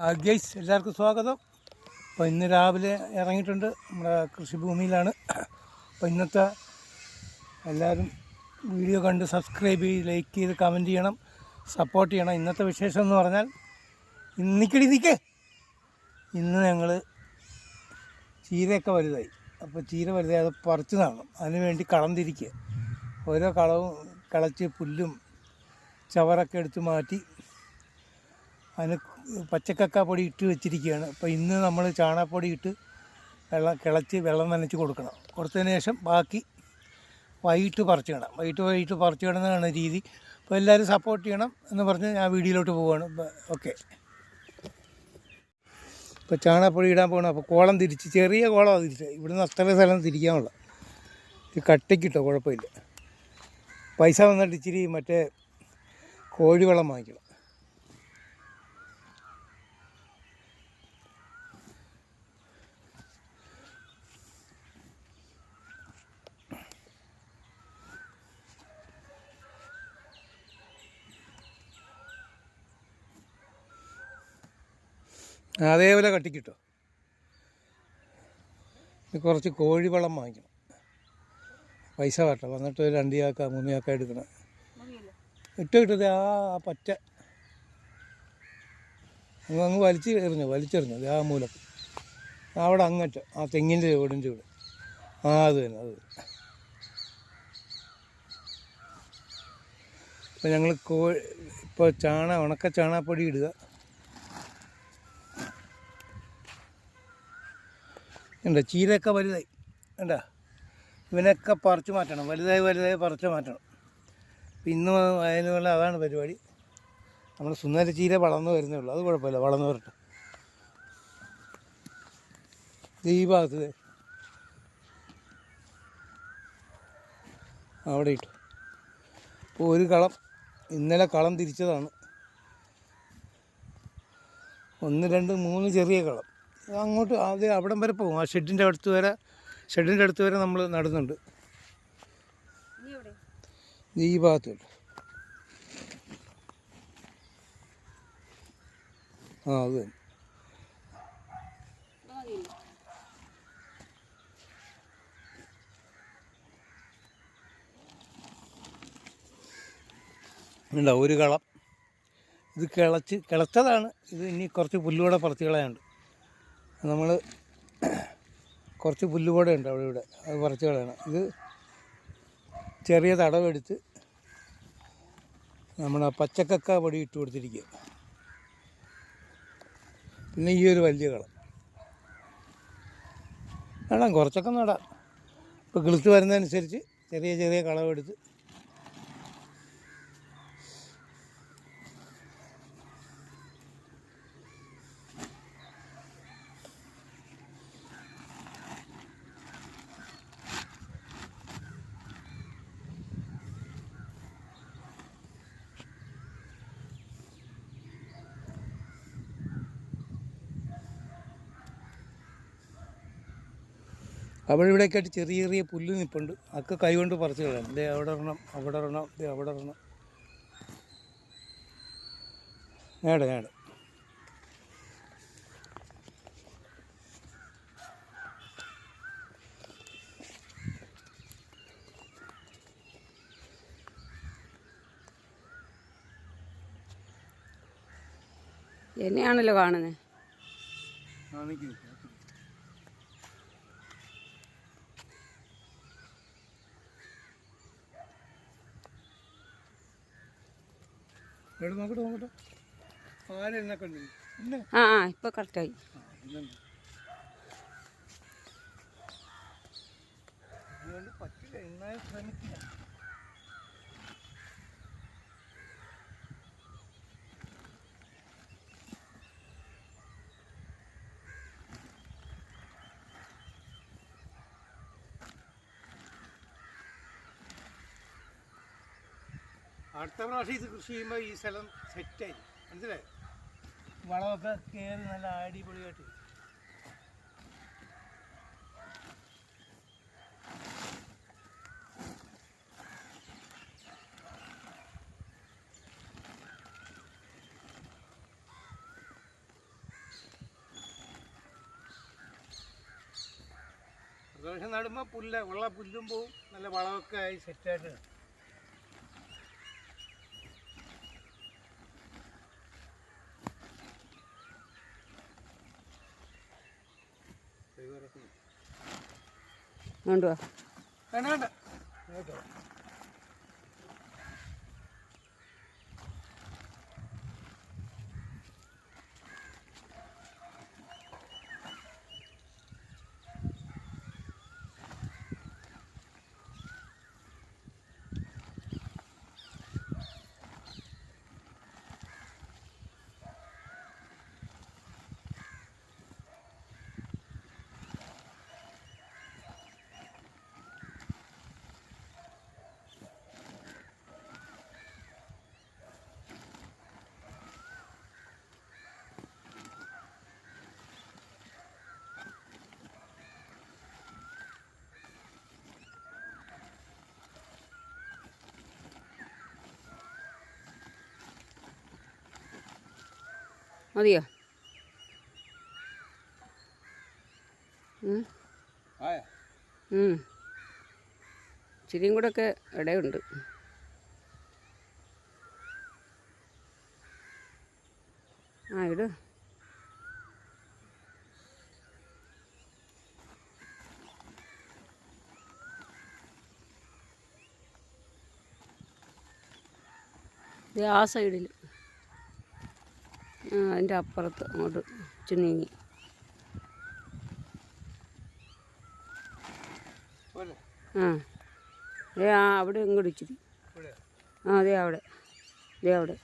Guys എല്ലാവർക്കും സ്വാഗതം. അപ്പോൾ ഇന്ന് രാവിലെ ഇറങ്ങിയിട്ടുണ്ട് നമ്മുടെ കൃഷിഭൂമിയിലാണ്. അപ്പോൾ ഇന്നത്തെ എല്ലാവരും വീഡിയോ കണ്ട് സബ്സ്ക്രൈബ് ചെയ്ത് ലൈക്ക് ചെയ്ത് കമന്റ് ചെയ്യണം സപ്പോർട്ട് ചെയ്യണം. ഇന്നത്തെ വിശേഷം എന്ന് പറഞ്ഞാൽ ഇന്നിക്കടി നിൽക്കേ ഇന്ന് ഞങ്ങൾ ചീരയൊക്കെ വലുതായി. അപ്പോൾ ചീര വലുതായി അത് പറിച്ചു നടണം. അതിന് വേണ്ടി കളം തിരിക്കുക ഓരോ കളവും കിളച്ച് പുല്ലും ചവറൊക്കെ എടുത്ത് മാറ്റി അതിന് പച്ചക്കക്ക പൊടി ഇട്ട് വെച്ചിരിക്കുകയാണ്. അപ്പോൾ ഇന്ന് നമ്മൾ ചാണകപ്പൊടി ഇട്ട് വെള്ളം കിളച്ച് വെള്ളം നനച്ച് കൊടുക്കണം. കൊടുത്തതിന് ശേഷം ബാക്കി വൈകിട്ട് പറിച്ചു കിടണം വൈകിട്ട് വൈകിട്ട് പറിച്ചു കിടന്നതാണ് രീതി. അപ്പോൾ എല്ലാവരും സപ്പോർട്ട് ചെയ്യണം എന്ന് പറഞ്ഞ് ഞാൻ വീഡിയോയിലോട്ട് പോവുകയാണ് ഓക്കെ ഇപ്പോൾ ചാണകപ്പൊടി ഇടാൻ പോകണം അപ്പോൾ കോളം തിരിച്ച് ചെറിയ കോളമാണ് തിരിച്ച്. ഇവിടുന്ന് അത്ര സ്ഥലം തിരിക്കാനുള്ള. ഇത് കട്ടയ്ക്കിട്ടോ കുഴപ്പമില്ല. പൈസ വന്നിട്ട് ഇച്ചിരി മറ്റേ കോഴിവെള്ളം വാങ്ങിക്കണം. അതേപോലെ കട്ടിക്കിട്ടോ. കുറച്ച് കോഴിവെള്ളം വാങ്ങിക്കണം. പൈസ വേട്ടോ വന്നിട്ട് രണ്ട് ചാക്ക മൂന്ന് ചാക്ക എടുക്കണം. ഇട്ട് കിട്ടത് ആ പറ്റ. അങ്ങ് വലിച്ച് എറിഞ്ഞു? വലിച്ചെറിഞ്ഞു? ആ മൂലം അവിടെ അങ്ങറ്റം ആ തെങ്ങിന്റെ ചുവടിന്റെ ചൂട് ആ അത് തന്നെ അത് ഇപ്പം ഞങ്ങൾ കോഴി ഇപ്പോൾ ചാണ ഉണക്ക ചാണകപ്പൊടി ഇടുക. ഉണ്ട് ചീരയൊക്കെ വലുതായി. എന്താ ഇവനൊക്കെ പറിച്ചു മാറ്റണം. വലുതായി വലുതായി പറിച്ചു മാറ്റണം. ഇന്ന് അതിനുള്ള അതാണ് പരിപാടി. നമ്മൾ സുന്ദര ചീര വളർന്നു വരുന്നേ ഉള്ളൂ. അത് കുഴപ്പമില്ല. വളർന്നു വരട്ടെ. ഈ ഭാഗത്ത്. അവിടെ ഇട്ടു. ഒരു കളം ഇന്നലെ കളം തിരിച്ചതാണ്. ഒന്ന് രണ്ട് മൂന്ന് ചെറിയ കളം. അങ്ങോട്ട് ആദ്യം അവിടം വരെ പോകും. ആ ഷെഡിന്റെ അടുത്ത് വരെ ഷെഡിന്റെ അടുത്ത് വരെ നമ്മൾ നടുന്നുണ്ട്. ഈ ഭാഗത്ത് കേട്ടോ ആ അത് തന്നെ. ഉണ്ടോ ഒരു കളം. ഇത് കിളച്ച് കിളച്ചതാണ്. ഇത് ഇനി കുറച്ച് പുല്ലുകൂടെ പറത്തി കളയാനുണ്ട് നമ്മൾ കുറച്ച് പുല്ലുപടയുണ്ട് അവിടെ ഇവിടെ. അത് പറിച്ച് കളയണം ഇത് ചെറിയ തടവെടുത്ത് നമ്മുടെ പച്ചക്കക്ക പൊടി ഇട്ട് കൊടുത്തിരിക്കുക പിന്നെ ഈ ഒരു വലിയ കളം. നടാം കുറച്ചൊക്കെ നടാം. ഇപ്പോൾ കിളുത്ത് വരുന്നതനുസരിച്ച് ചെറിയ ചെറിയ കളവെടുത്ത് അവിടെ ഇവിടെയൊക്കെ ആയിട്ട് ചെറിയ ചെറിയ പുല്ല് നിൽപ്പുണ്ട് അതൊക്കെ കൈകൊണ്ട് പറിച്ച് കളയണം ദേ അവിടെ ഇടണം അവിടെ ഇടണം ദേ അവിടെ ഇടണം നേടെ നേടെ. എന്നെയാണല്ലോ കാണുന്നത് ഇവിടെ നോക്കട്ടെ നോക്കട്ടെ. ആരെന്നെ കണ്ടു. ഇല്ല ആ ആ ഇപ്പൊ കറക്റ്റായി പറ്റില്ല എന്നാലും ശ്രമിക്കില്ല. അടുത്ത പ്രാവശ്യം ഇത് കൃഷി ചെയ്യുമ്പോൾ ഈ സ്ഥലം സെറ്റായി മനസ്സിലായി? വളമൊക്കെ കയറി നല്ല അടിപൊളിയായിട്ട്. പ്രദോഷം നടുമ്പോൾ പുല്ല് ഉള്ള പുല്ലും പോവും. നല്ല വളമൊക്കെ ആയി സെറ്റായിട്ട് കൊണ്ടുവാ വേണ്ട വേണ്ട. മതിയോ. ഇച്ചിരിയും കൂടെ ഒക്കെ ഇടയുണ്ട്. ആ ഇട്. ആ സൈഡിൽ അതിന്റെ അപ്പുറത്ത് അങ്ങോട്ട് ചുനീങ്ങി ആ. ദേ ആ അവിടെ ഇങ്ങോട്ട് ഇച്ചിരി. ആ അതെ അവിടെ. ദേ അവിടെ.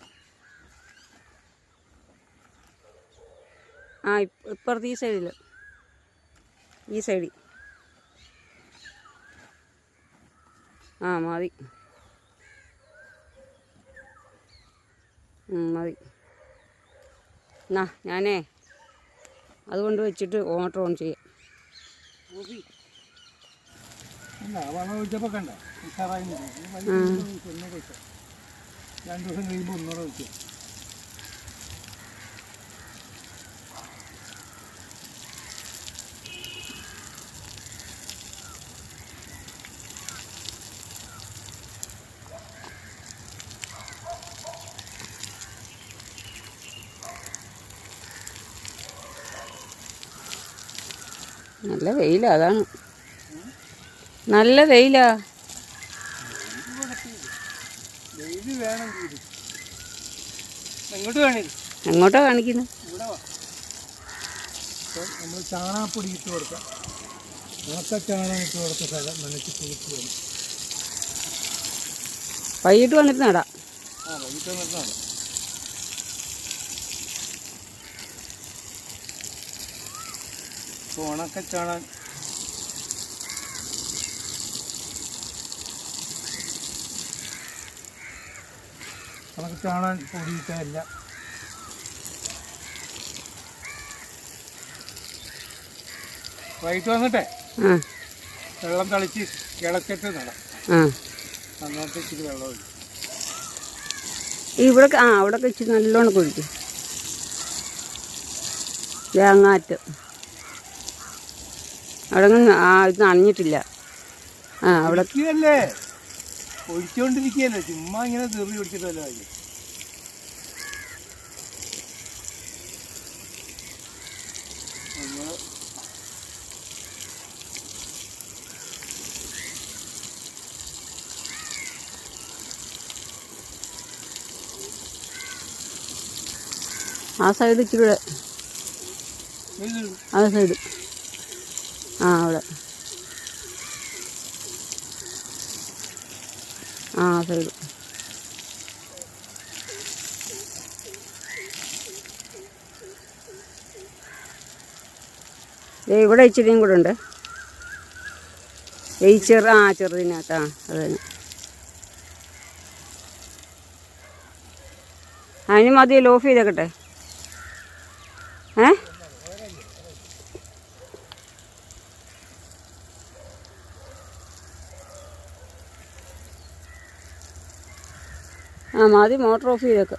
ആ ഇപ്പ- ഇപ്പുറത്ത് ഈ സൈഡിൽ ഈ സൈഡിൽ. ആ മതി. മതി. എന്നാ ഞാനേ അതുകൊണ്ട് വെച്ചിട്ട് ഓട്ടർ ഓൺ ചെയ്യാം. രണ്ട് ദിവസം കഴിയുമ്പോൾ ഒന്നുകൂടെ വെച്ചു നല്ല വെയിലാ അതാണ്. നല്ല വെയിലാ. എങ്ങോട്ട് കാണിക്കുന്നത് നമ്മൾ ചാണകപ്പൊടി ഇട്ട് കൊടുക്കാം. ഇട്ട് കൊടുത്ത സ്ഥലം നനച്ച് കുളിച്ച് വരും വൈകിട്ട് വന്നിട്ട് നടാം. ആ വൈകിട്ട് ഉണക്ക ചാണകം. ഉണക്ക ചാണകം പൊടിയിട്ടല്ല വൈകിട്ട് വന്നിട്ടേ? വെള്ളം തളിച്ച് കിളച്ചിട്ട് നടാം. അങ്ങോട്ട് അന്നത്തെ ഇച്ചിരി വെള്ളം ഒഴിക്കും ഇവിടെ ആ അവിടെ ഇച്ചിരി നല്ലോണം കുഴിക്കും. തേങ്ങാറ്റ്. അവിടെ ആ ഇത് നനഞ്ഞിട്ടില്ല. ആ അവിടെ ഒഴിക്കുകയല്ലേ ഒഴിച്ചുകൊണ്ടിരിക്കുകയല്ലേ ചുമ്മാ ഇങ്ങനെ തെറി ആ സൈഡ് ഇച്ചിരി ആ സൈഡ് ആ അവിടെ. ആ സൈഡ് ഇവിടെ ഇച്ചിരിയും കൂടെ ഉണ്ട്. ഈ ചെറു ആ ചെറുതിനകത്ത് ആ അത് തന്നെ. അതിന് മതിയല്ലോ ഓഫ് ചെയ്തേക്കട്ടെ. ആ മതി മോട്ടർ ഓഫ് ചെയ്തേക്ക്.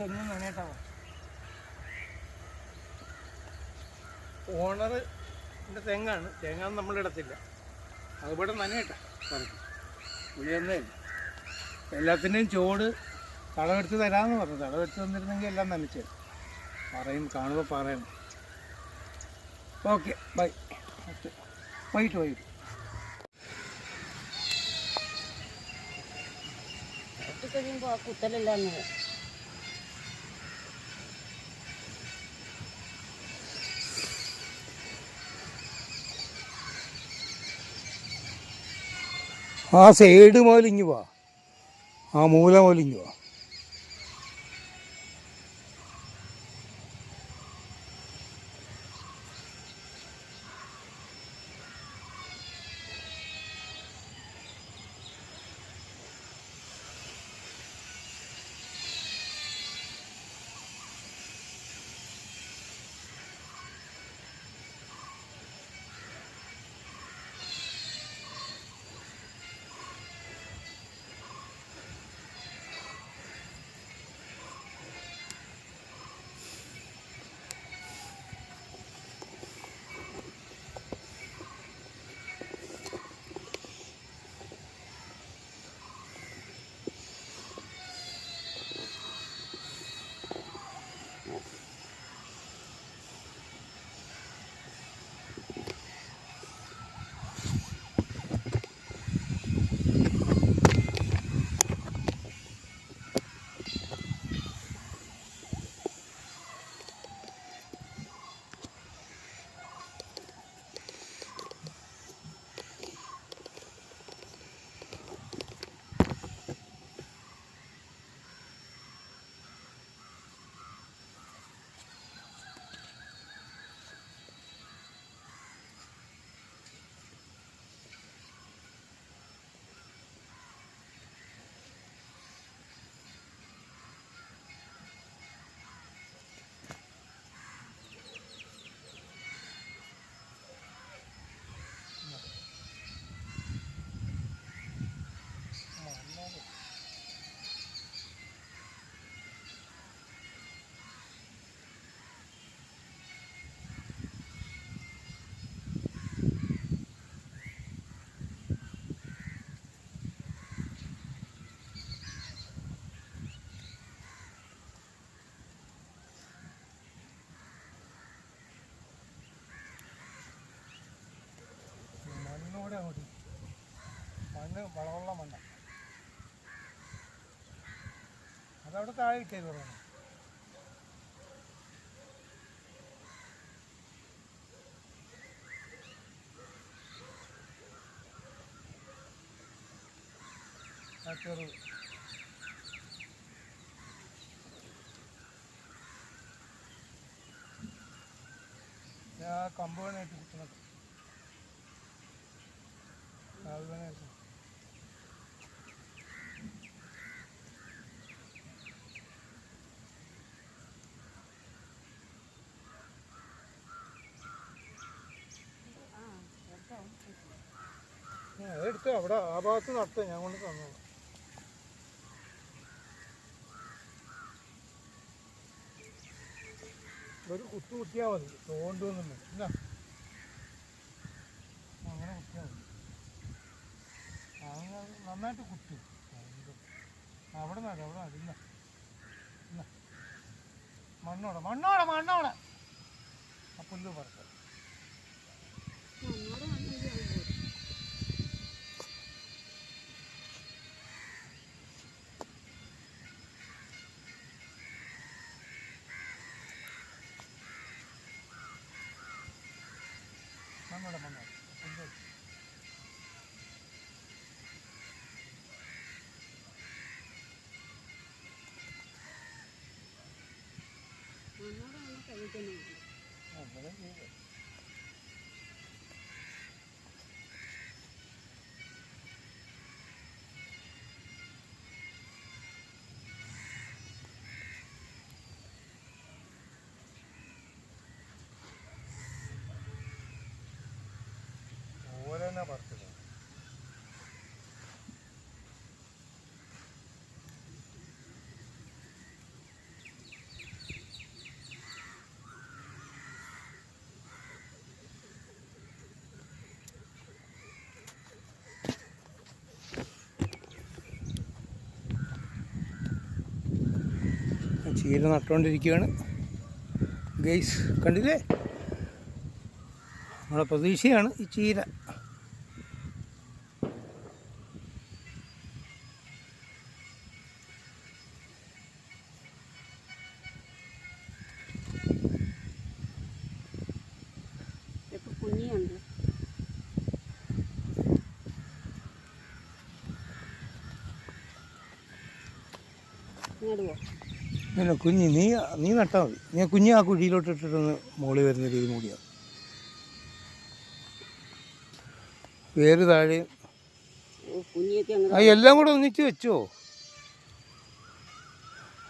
നനയട്ടാ ഓണറിന്റെ തെങ്ങാണ്. തേങ്ങ നമ്മളിടത്തില്ല. നനയട്ടെ. പറഞ്ഞു പുളിയൊന്നേ ഇല്ല എല്ലാത്തിന്റെയും ചോട് തടവെടുത്ത് തരാമെന്ന് പറഞ്ഞു. തടവെടുത്ത് തന്നിരുന്നെങ്കിൽ എല്ലാം നനച്ചു പറയും കാണുമ്പോൾ പറയണം. Okay bye. വൈകിട്ട് വൈകിട്ട്. കഴിയുമ്പോൾ ആ കുത്തലെല്ലാം ആ സൈഡ് മുതൽ ഇങ്ങ് വാ. ആ മൂല മുതൽ ഇങ്ങ് വാ. മണ്ണ് വളമുള്ള മണ്ണ. അതവിടെ താഴെ ഇട്ടേ ആ ചെറു. കമ്പ് വേണമായിട്ട് കുത്തുന്നത് അത് വേണമായിട്ട് അവിടെ ആ ഭാഗത്ത് നടത്തുക ഞാൻ കൊണ്ട് തന്നു ഒരു കുത്തു കുത്തിയാൽ മതി തോണ്ടൊന്നും ഇല്ല. അങ്ങനെ കുത്തിയാൽ മതി. അങ്ങനെ നന്നായിട്ട് കുത്തു. അവിടെ നട അവിടെ നടി. ഇന്ന ഇന്ന മണ്ണോടെ മണ്ണോടെ മണ്ണോടെ. ആ പുല്ല് പറക്ക. കഴിക്കുന്നു അങ്ങനെ ചെയ്തു ചീര നട്ടുകൊണ്ടിരിക്കുകയാണ്. ഗെയ്സ് കണ്ടില്ലേ? നമ്മളെ പ്രതീക്ഷയാണ് ഈ ചീര. ഇങ്ങോട്ട് നേടുവോ പിന്നെ കുഞ്ഞ് നീ നീ നട്ടാൽ മതി. നീ കുഞ്ഞ് ആ കുഴിയിലോട്ട് ഇട്ടിട്ടൊന്ന് മുകളിൽ വരുന്ന രീതി മൂടിയാണ് വേര് താഴെ. ആ എല്ലാം കൂടെ ഒന്നിച്ച് വെച്ചോ.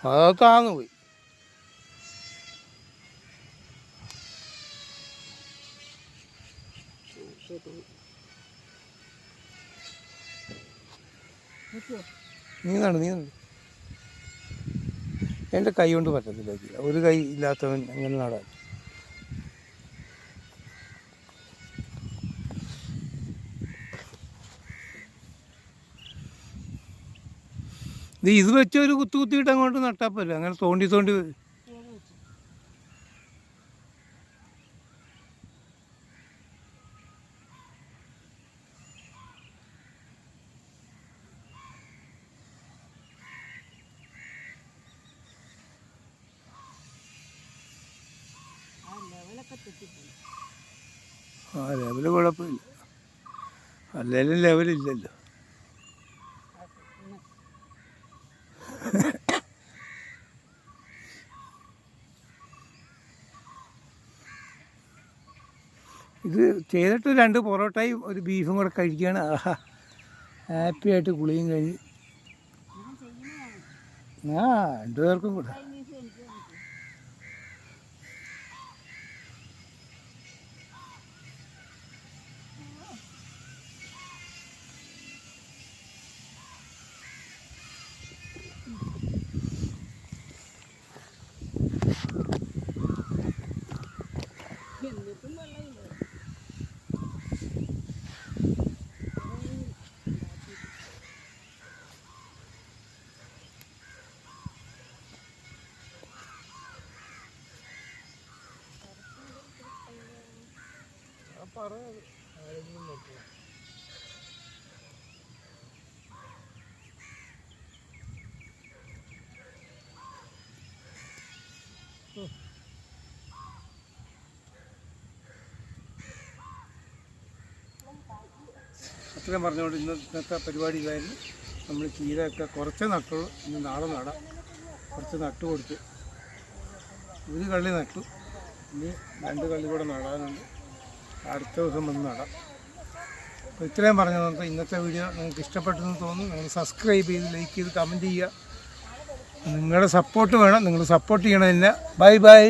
അത് താന്നു പോയി. നീ നട നീ നട്. എന്റെ കൈ കൊണ്ട് പറ്റത്തില്ല ഒരു കൈ ഇല്ലാത്തവൻ അങ്ങനെ നടാൻ? ഇത് ഇത് വെച്ച് ഒരു കുത്തു കുത്തിയിട്ട് അങ്ങോട്ട് നട്ടാൽ പോലും അങ്ങനെ തോണ്ടി തോണ്ടി ആ ലെവൽ കുഴപ്പമില്ല. അല്ലെങ്കിലും ലെവലില്ലല്ലോ ഇത് ചെയ്തിട്ട് രണ്ട് പൊറോട്ടയും ഒരു ബീഫും കൂടെ കഴിക്കുകയാണ്. ആഹാ. ഹാപ്പി ആയിട്ട് കുളിയും കഴിഞ്ഞ്. ആ രണ്ടു പേർക്കും കൂടെ അത്രയും പറഞ്ഞുകൊണ്ട് ഇന്നത്തെ പരിപാടി ഇതായിരുന്നു നമ്മൾ ചീരയൊക്കെ കുറച്ച് നട്ടുള്ളൂ. ഇന്ന് നാളെ നടാം. കുറച്ച് നട്ടു കൊടുത്തു. ഒരു കള്ളി നട്ടു. ഇനി രണ്ട് കള്ളി കൂടെ നടാനുണ്ട്. അടുത്ത ദിവസം വന്ന് നടാം. അപ്പോൾ ഇത്രയും പറഞ്ഞു നമുക്ക് ഇന്നത്തെ വീഡിയോ നിങ്ങൾക്ക് ഇഷ്ടപ്പെട്ടെന്ന് തോന്നുന്നു. നിങ്ങൾ സബ്സ്ക്രൈബ് ചെയ്ത് ലൈക്ക് ചെയ്ത് കമന്റ് ചെയ്യുക. നിങ്ങളുടെ സപ്പോർട്ട് വേണം. നിങ്ങൾ സപ്പോർട്ട് ചെയ്യണമെന്നില്ല ബൈ ബൈ